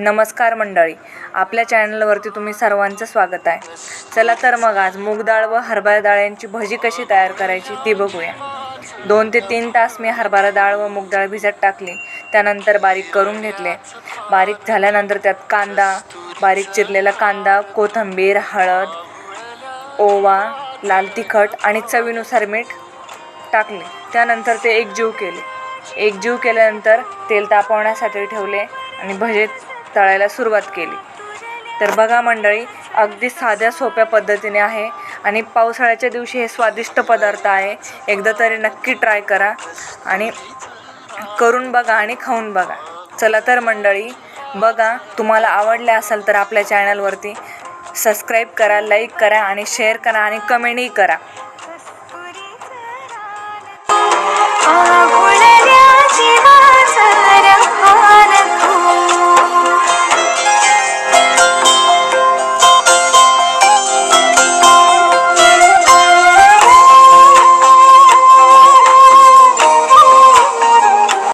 नमस्कार मंडळी आपल्या चॅनलवरती तुम्ही सर्वांचं स्वागत आहे. चला तर मग आज मूग डाळ व हरभरा डाळ यांची भजी कशी तयार करायची ती बघूया. दोन ते तीन तास मी हरभरा डाळ व मूग डाळ भिजत टाकली त्यानंतर बारीक करून घेतले. बारीक झाल्यानंतर त्यात कांदा बारीक चिरलेला कांदा कोथिंबीर हळद ओवा लाल तिखट आणि चवीनुसार मीठ टाकले. त्यानंतर ते एकजीव केले. एकजीव केल्यानंतर तेल तापवण्यासाठी ठेवले आणि भजे तळायला सुरुवात केली. तर बघा मंडळी अगदी साध्या सोप्या पद्धतीने आहे आणि पावसाळ्याच्या दिवशी हे स्वादिष्ट पदार्थ आहे. एकदा तरी नक्की ट्राय करा आणि करून बघा आणि खाऊन बघा. चला तर मंडळी बघा तुम्हाला आवडले असेल तर आपल्या चॅनलवरती सबस्क्राईब करा लाईक करा आणि शेअर करा आणि कमेंटही करा.